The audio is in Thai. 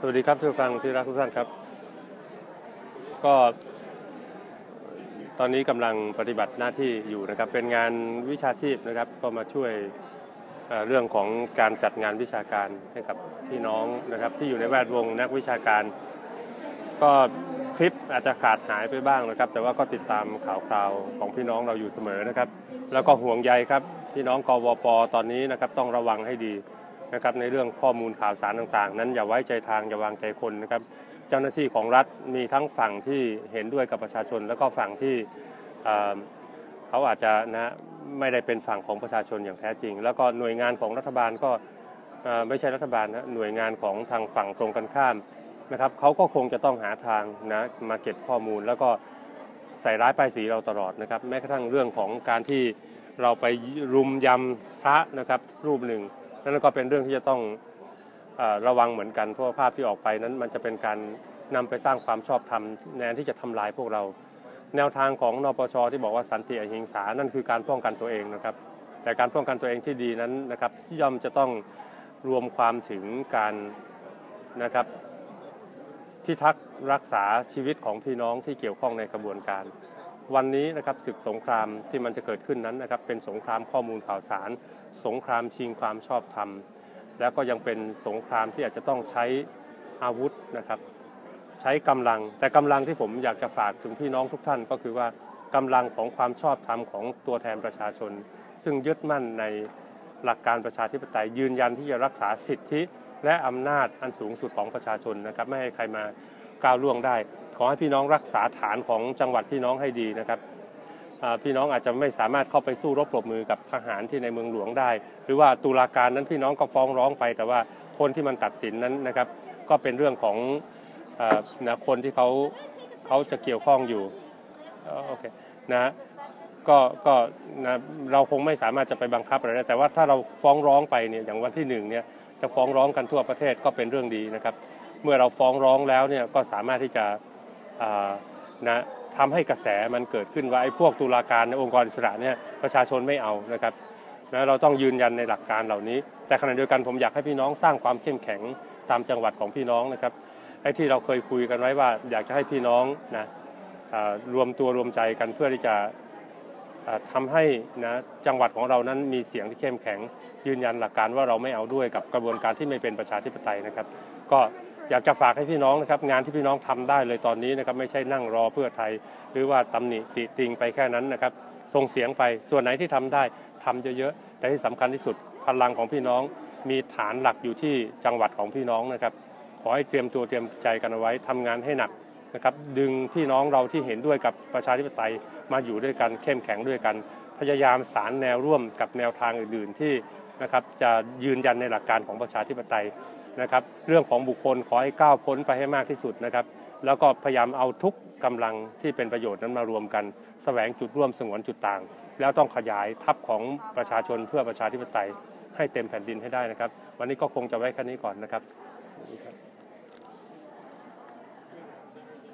สวัสดีครับทุกฟังที่รักทุกท่านครับ ก็ ตอนนี้กำลังปฏิบัติหน้าที่อยู่นะครับ เป็นงานวิชาชีพนะครับ ก็มาช่วยเอ่อเรื่องของการจัดงานวิชาการให้กับพี่น้องนะครับ ที่อยู่ในแวดวงนักวิชาการ ก็คลิปอาจจะขาดหายไปบ้างนะครับ แต่ว่าก็ติดตามข่าวคราวของพี่น้องเราอยู่เสมอนะครับ แล้วก็ห่วงใยครับพี่น้องกวปตอนนี้นะครับต้องระวังให้ดี นะครับในเรื่องข้อมูลข่าวสารต่างๆ นั้นอย่าไว้ใจทางอย่าวางใจคนนะครับเจ้าหน้าที่ของรัฐมีทั้งฝั่งที่เห็นด้วยกับประชาชน แล้วก็ฝั่งที่เเขาอาจจะนะไม่ได้เป็นฝั่งของประชาชนอย่างแท้จริง แล้วก็หน่วยงานของรัฐบาลก็ไม่ใช่รัฐบาลนะหน่วยงานของทางฝั่งตรงกันข้ามนะครับเขาก็คงจะต้องหาทางนะมาเก็บข้อมูล แล้วก็ใส่ร้ายป้ายสีเราตลอดนะครับ แม้กระทั่งเรื่องของการที่เราไปรุมยำพระนะครับรูปหนึ่ง นั่นก็เป็นเรื่องที่จะต้องอระวังเหมือนกันเพราะภาพที่ออกไปนั้นมันจะเป็นการนำไปสร้างความชอบธรรมในการที่จะทำลายพวกเรา แนวทางของนปชที่บอกว่าสันติอหิงสานั่นคือการป้องกันตัวเองนะครับ แต่การป้องกันตัวเองที่ดีนั้นนะครับย่อมจะต้องรวมความถึงการนะครับพิทักษ์รักษาชีวิตของพี่น้องที่เกี่ยวข้องในกระบวนการ วันนี้นะครับศึกสงครามที่มันจะเกิดขึ้นนั้นนะครับเป็นสงครามข้อมูลข่าวสาร สงครามชิงความชอบธรรม แล้วก็ยังเป็นสงครามที่อาจจะต้องใช้อาวุธนะครับใช้กำลัง แต่กำลังที่ผมอยากจะฝากถึงพี่น้องทุกท่านก็คือว่ากำลังของความชอบธรรมของตัวแทนประชาชน ซึ่งยึดมั่นในหลักการประชาธิปไตยยืนยันที่จะรักษาสิทธิและอำนาจอันสูงสุดของประชาชนนะครับไม่ให้ใครมา ก้าวล่วงได้ ขอให้พี่น้องรักษาฐานของจังหวัดพี่น้องให้ดีนะครับพี่น้องอาจจะไม่สามารถเข้าไปสู้รบปรบมือกับทหารที่ในเมืองหลวงได้ หรือว่าตุลาการนั้นพี่น้องก็ฟ้องร้องไป แต่ว่าคนที่มันตัดสินนั้นนะครับ ก็เป็นเรื่องของอนะคนที่เขาเขาจะเกี่ยวข้องอยู่โอเคนะก็ก็นะเราคงไม่สามารถจะไปบังคับอะไรได้แต่ว่าถ้าเราฟ้องร้องไปเนี่ยอย่างวันที่หนึ่งเนี่ยจะฟ้องร้องกันทั่วประเทศก็เป็นเรื่องดีนะครับ เมื่อเราฟ้องร้องแล้วเนี่ยก็สามารถที่จะนะทำให้กระแสมันเกิดขึ้นว่าไอ้พวกตุลาการในองค์กรอิสระเนี่ยประชาชนไม่เอานะครับนะเราต้องยืนยันในหลักการเหล่านี้ แต่ขณะเดียวกันผมอยากให้พี่น้องสร้างความเข้มแข็งตามจังหวัดของพี่น้องนะครับไอ้ที่เราเคยคุยกันไว้ว่าอยากจะให้พี่น้องนะรวมตัวรวมใจกันเพื่อที่จะอ่าทำให้นะจังหวัดของเรานั้นมีเสียงที่เข้มแข็ง ยืนยันหลักการว่าเราไม่เอาด้วยกับกระบวนการที่ไม่เป็นประชาธิปไตยนะครับ ก็ อยากจะฝากให้พี่น้องนะครับงานที่พี่น้องทำได้เลยตอนนี้นะครับไม่ใช่นั่งรอเพื่อไทย หรือว่าตำหนิติติงไปแค่นั้นนะครับส่งเสียงไปส่วนไหนที่ทำได้ทำเยอะๆแต่ที่สำคัญที่สุดพลังของพี่น้องมีฐานหลักอยู่ที่จังหวัดของพี่น้องนะครับ ขอให้เตรียมตัวเตรียมใจกันเอาไว้ทำงานให้หนักนะครับดึงพี่น้องเราที่เห็นด้วยกับประชาธิปไตยมาอยู่ด้วยกันเข้มแข็งด้วยกัน พยายามสารแนวร่วมกับแนวทางอื่นๆ ที่ นะครับจะยืนยันในหลักการของประชาธิปไตยนะครับ เรื่องของบุคคลขอให้ก้าวพ้นไปให้มากที่สุดนะครับ แล้วก็พยายามเอาทุกกำลังที่เป็นประโยชน์นั้นมารวมกันแสวงจุดร่วมสงวนจุดต่าง แล้วต้องขยายทัพของประชาชนเพื่อประชาธิปไตยให้เต็มแผ่นดินให้ได้นะครับ วันนี้ก็คงจะไว้แค่นี้ก่อนนะครับ